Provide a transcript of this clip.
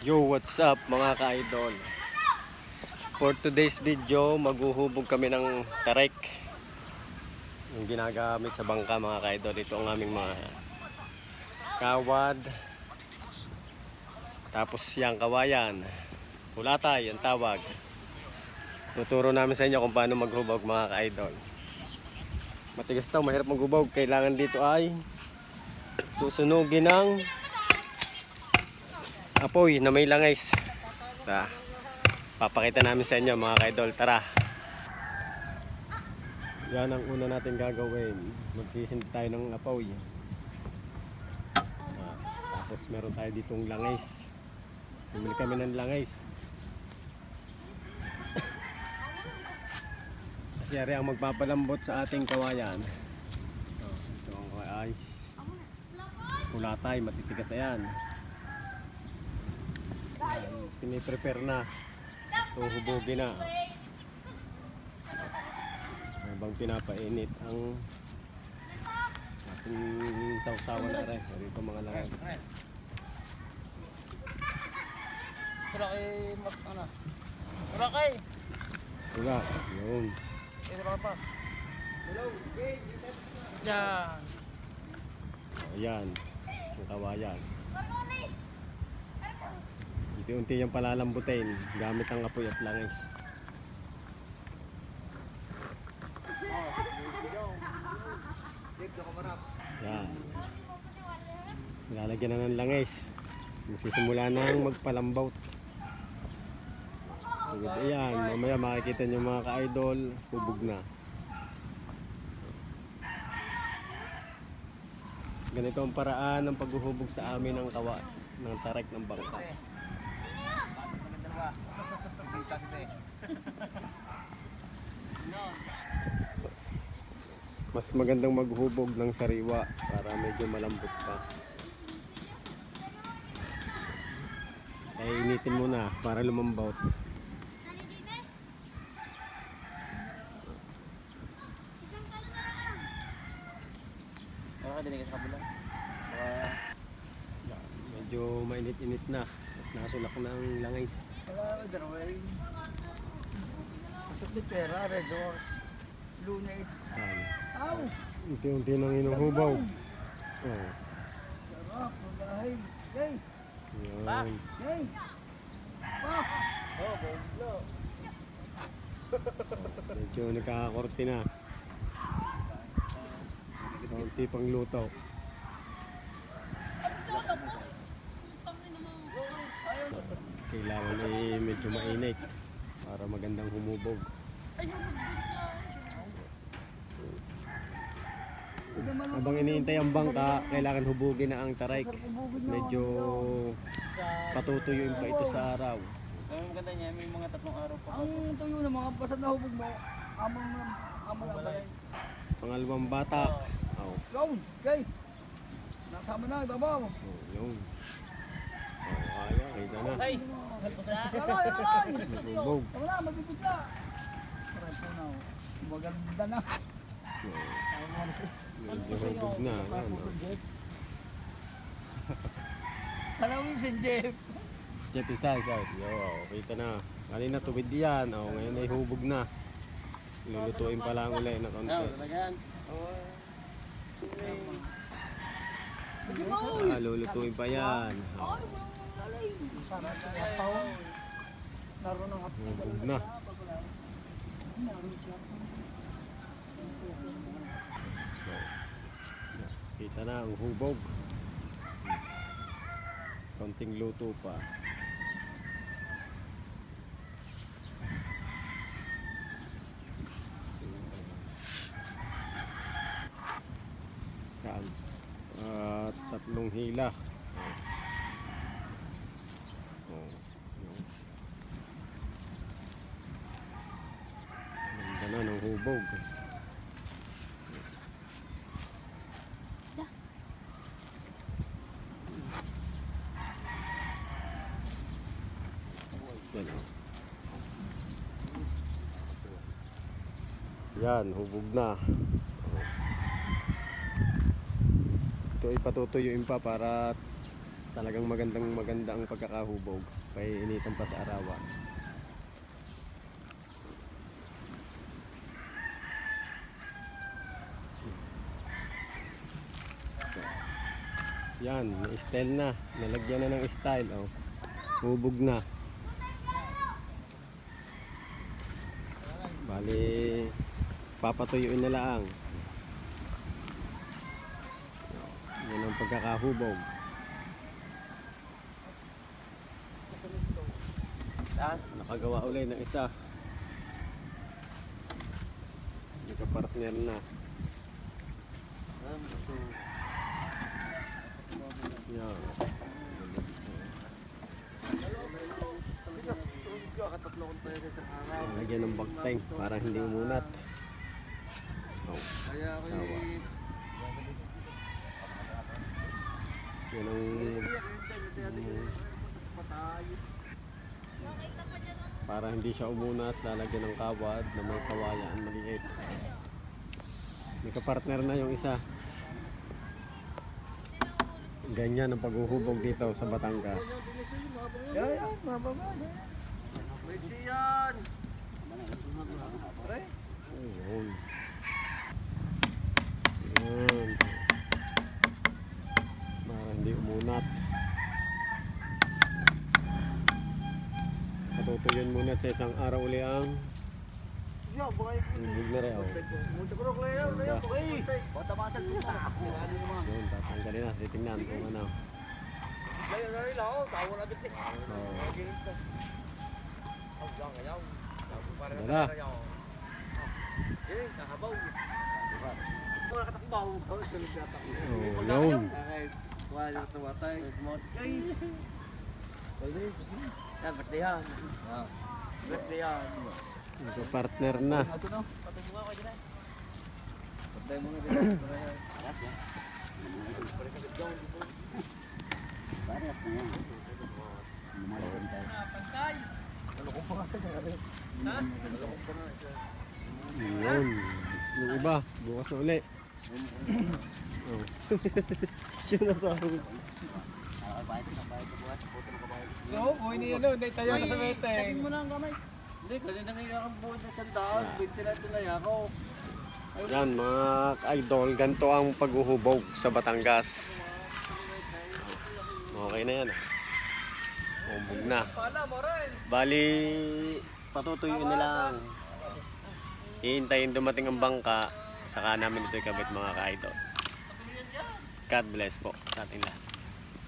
Yo, what's up mga ka-idol? For today's video, maghuhubog kami ng tarek. Yung ginagamit sa bangka mga ka-idol. Ito ang aming mga kawad. Tapos yung kawayan. Pulatay, ang tawag. Tuturo namin sa inyo kung paano maghubog mga ka-idol. Matigas daw, mahirap maghubog. Kailangan dito ay susunugin ng apoy na may langis. Ta. Papakita namin sa inyo mga kaidol. Tara. Yan ang una natin gagawin. Magsisinti tayo ng apoy. Ah, tapos meron tayo ditong langis. Bumili kami ng langis. Kasi ari ang magpapalambot sa ating kawayan. Oh, ito ang ay pulatay, matitigas yan. Piniprepare na. Ito hubugin na. Habang pinapainit ang ating sausawan na rin. Ito mga langay. Tara kay mag ano. Tara kay. Wala. Yun. Eh, tara pa. Yan. Ayan. Ang kawayan. Unti-unti yung palalambutin gamit ang apoy at langis. Yan. Lalagyan na ng langis. Magsisimula nang magpalambot. So, ayan, mamaya makikita nyo mga ka-idol, hubog na. Ganito ang paraan ng paghuhubog sa amin ng kawa ng tarik ng bangka. Mas, mas magandang maghubog ng sariwa para medyo malambot pa. Kaya initin muna para lumambot. Tara ka dinig sa kabila. Yan, Medyo mainit-init na at nasulak na ang langis. Wala darway. Pasok ni pera, red horse. Lunes. Yan. Aw! Unti-unti nang inuhubog. Oh, Sarap, magahay. Yay! yan. Yay! Pak! Oh, bonglo. Medyo nagkakakorte na. Kaunti pang luto. Kailangan ay medyo mainit para magandang humubog. Habang iniintay ang bangka, kailangan hubugin na ang tarik. Medyo patutuyuin pa ito sa araw. Ang maganda niya, may mga tatlong araw pa. Ang tuyo ng mga pasad na hubog mo, amang amang. Pangalawang batak. Oh, Yun, kay. Nasama na, ibabaw. oh yun. Na. Ay! Hubog. Tama na, mabibig na. Aray po na, oh. maganda na. Oh, medyo hubog na. Ano. Alam mo yung Jeff. Jet isa, isa. Yo, oh, kita na. Kanina tuwid yan. Oh, ngayon ay hubog na. Lulutuin pa lang ulit na konti. Talagaan. Ah, lulutuin pa yan. Oh, Sarap sa kapaw. Laro ng hapon. hubog na. Kita na ang hubog. Konting luto pa. Yan. At tatlong hila. Oh. Yun. Oh. Yan, hubog na. Ito ay patutuyuin pa para Talagang magandang maganda ang pagkakahubog. Painitan pa sa arawan. Yan, style na. Nalagyan na ng style. Oh. Hubog na. Bali, papatuyuin na lang. Yan ang pagkakahubog. Ah, Nakagawa ulit ng isa. Nagka-partner na. um, ito. Araw. Lagyan ng bagteng para hindi umunat. Oh, Kaya ako Tawa. yan ang para hindi siya umunat, lalagyan ng kawad na may kawayan maliit. May kapartner na yung isa. Ganyan ang paghuhubog dito sa Batangas. Yan, yan, mababa. Pwede yan! Pre? Ayun. Yan. Para hindi umunat. Patutuyin muna sa isang araw uli ang Na rin. Oh. Masag ko na. Titingnan kung ano. Bitik. Oh. Yun. Wala yung tumatay. Ay! Yan, birthday yan. Yan. partner na. Yun. Yung iba, bukas na uli. Oh. Siya na sa So, buhay niya no, hindi tayo na sa meteng. mo na ang kamay. Hindi, kanina kaya akong buhay na sandaan. Binti na tilay ako. Yan mga idol, ganito ang paghuhubog sa Batangas. Okay na yan. Hubog na. Bali, patutuyuin na lang. Hihintayin dumating ang bangka, saka namin ito ikabit mga ka-idol. God bless po sa ating lahat.